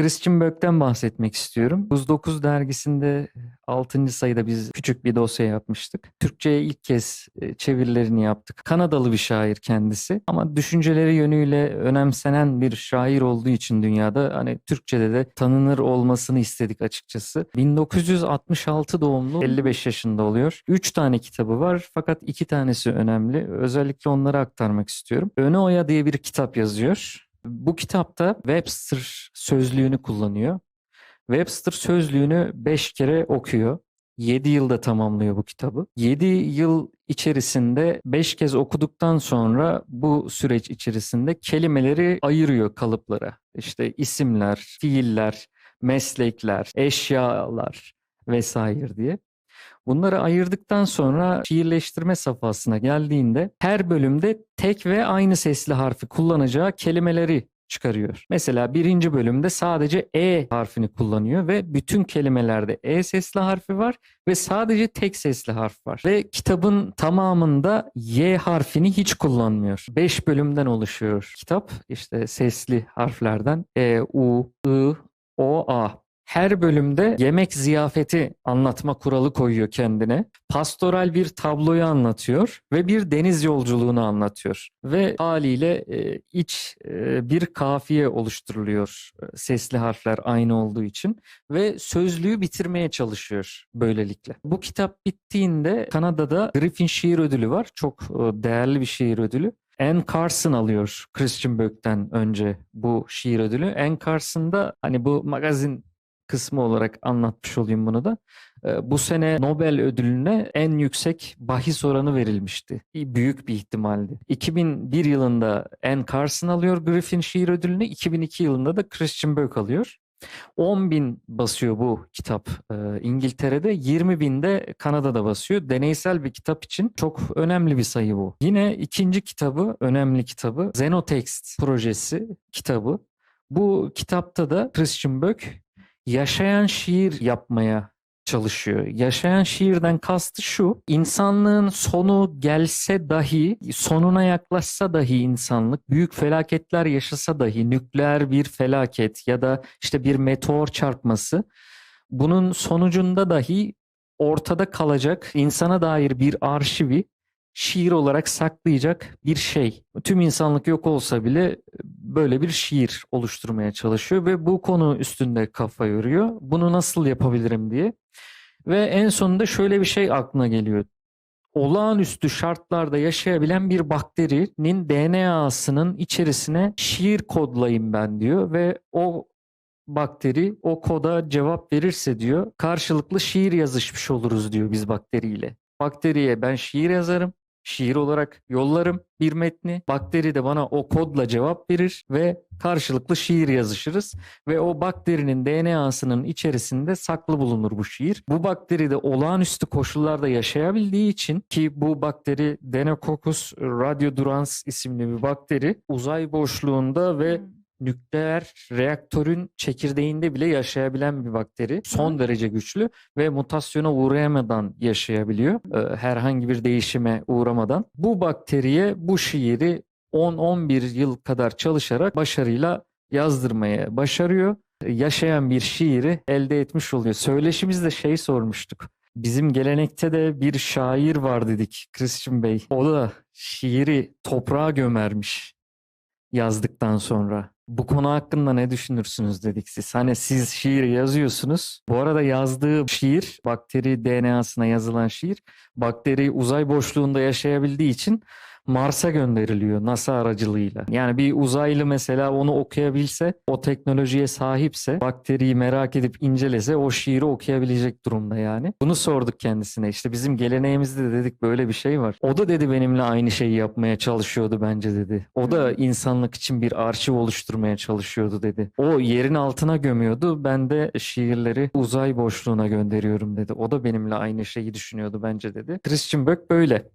Christian Böck'ten bahsetmek istiyorum. Buz 9 dergisinde 6. sayıda biz küçük bir dosya yapmıştık. Türkçe'ye ilk kez e, çevirilerini yaptık. Kanadalı bir şair kendisi ama düşünceleri yönüyle önemsenen bir şair olduğu için dünyada hani Türkçe'de de tanınır olmasını istedik açıkçası. 1966 doğumlu 55 yaşında oluyor. 3 tane kitabı var fakat 2 tanesi önemli. Özellikle onları aktarmak istiyorum. Öne Oya diye bir kitap yazıyor. Bu kitapta Webster sözlüğünü kullanıyor. Webster sözlüğünü 5 kere okuyor. 7 yılda tamamlıyor bu kitabı. 7 yıl içerisinde 5 kez okuduktan sonra bu süreç içerisinde kelimeleri ayırıyor kalıplara. İşte isimler, fiiller, meslekler, eşyalar vesaire diye. Bunları ayırdıktan sonra şiirleştirme safhasına geldiğinde her bölümde tek ve aynı sesli harfi kullanacağı kelimeleri çıkarıyor. Mesela birinci bölümde sadece E harfini kullanıyor ve bütün kelimelerde E sesli harfi var ve sadece tek sesli harf var. Ve kitabın tamamında Y harfini hiç kullanmıyor. 5 bölümden oluşuyor kitap. İşte sesli harflerden E, U, I, O, A. Her bölümde yemek ziyafeti anlatma kuralı koyuyor kendine. Pastoral bir tabloyu anlatıyor ve bir deniz yolculuğunu anlatıyor. Ve haliyle e, iç e, bir kafiye oluşturuluyor e, sesli harfler aynı olduğu için ve sözlüğü bitirmeye çalışıyor böylelikle. Bu kitap bittiğinde Kanada'da Griffin Şiir Ödülü var. Çok değerli bir şiir ödülü. Anne Carson alıyor Christian Böck'ten önce bu şiir ödülü. Anne Carson da hani bu magazin kısmı olarak anlatmış olayım bunu da. Ee, bu sene Nobel ödülüne en yüksek bahis oranı verilmişti. Büyük bir ihtimaldi. 2001 yılında Anne Carson alıyor Griffin Şiir Ödülünü, 2002 yılında da Christian Böck alıyor. 10 bin basıyor bu kitap e, İngiltere'de, 20 bin de Kanada'da basıyor. Deneysel bir kitap için çok önemli bir sayı bu. Yine ikinci kitabı, önemli kitabı Zenotext projesi kitabı. Bu kitapta da Christian Böck yaşayan şiir yapmaya çalışıyor. Yaşayan şiirden kastı şu, insanlığın sonu gelse dahi, sonuna yaklaşsa dahi insanlık, büyük felaketler yaşasa dahi, nükleer bir felaket ya da işte bir meteor çarpması, bunun sonucunda dahi ortada kalacak insana dair bir arşivi şiir olarak saklayacak bir şey. Tüm insanlık yok olsa bile böyle bir şiir oluşturmaya çalışıyor ve bu konu üstünde kafa yoruyor. Bunu nasıl yapabilirim diye. Ve en sonunda şöyle bir şey aklına geliyor. Olağanüstü şartlarda yaşayabilen bir bakterinin DNA'sının içerisine şiir kodlayayım ben diyor ve o bakteri o koda cevap verirse diyor karşılıklı şiir yazışmış oluruz diyor biz bakteriyle. Bakteriye ben şiir yazarım şiir olarak yollarım bir metni. Bakteri de bana o kodla cevap verir ve karşılıklı şiir yazışırız ve o bakterinin DNA'sının içerisinde saklı bulunur bu şiir. Bu bakteri de olağanüstü koşullarda yaşayabildiği için ki bu bakteri Deinococcus radiodurans isimli bir bakteri uzay boşluğunda ve hmm nükleer reaktörün çekirdeğinde bile yaşayabilen bir bakteri. Son derece güçlü ve mutasyona uğrayamadan yaşayabiliyor. Ee, herhangi bir değişime uğramadan. Bu bakteriye bu şiiri 10-11 yıl kadar çalışarak başarıyla yazdırmaya başarıyor. Yaşayan bir şiiri elde etmiş oluyor. Söyleşimizde şey sormuştuk. Bizim gelenekte de bir şair var dedik Christian Bey. O da şiiri toprağa gömermiş yazdıktan sonra. Bu konu hakkında ne düşünürsünüz dedik siz. Hani siz şiir yazıyorsunuz. Bu arada yazdığı şiir, bakteri DNA'sına yazılan şiir, bakteri uzay boşluğunda yaşayabildiği için Mars'a gönderiliyor NASA aracılığıyla. Yani bir uzaylı mesela onu okuyabilse, o teknolojiye sahipse, bakteriyi merak edip incelese o şiiri okuyabilecek durumda yani. Bunu sorduk kendisine. İşte bizim geleneğimizde de dedik böyle bir şey var. O da dedi benimle aynı şeyi yapmaya çalışıyordu bence dedi. O da insanlık için bir arşiv oluşturmaya çalışıyordu dedi. O yerin altına gömüyordu. Ben de şiirleri uzay boşluğuna gönderiyorum dedi. O da benimle aynı şeyi düşünüyordu bence dedi. Christian Böck böyle.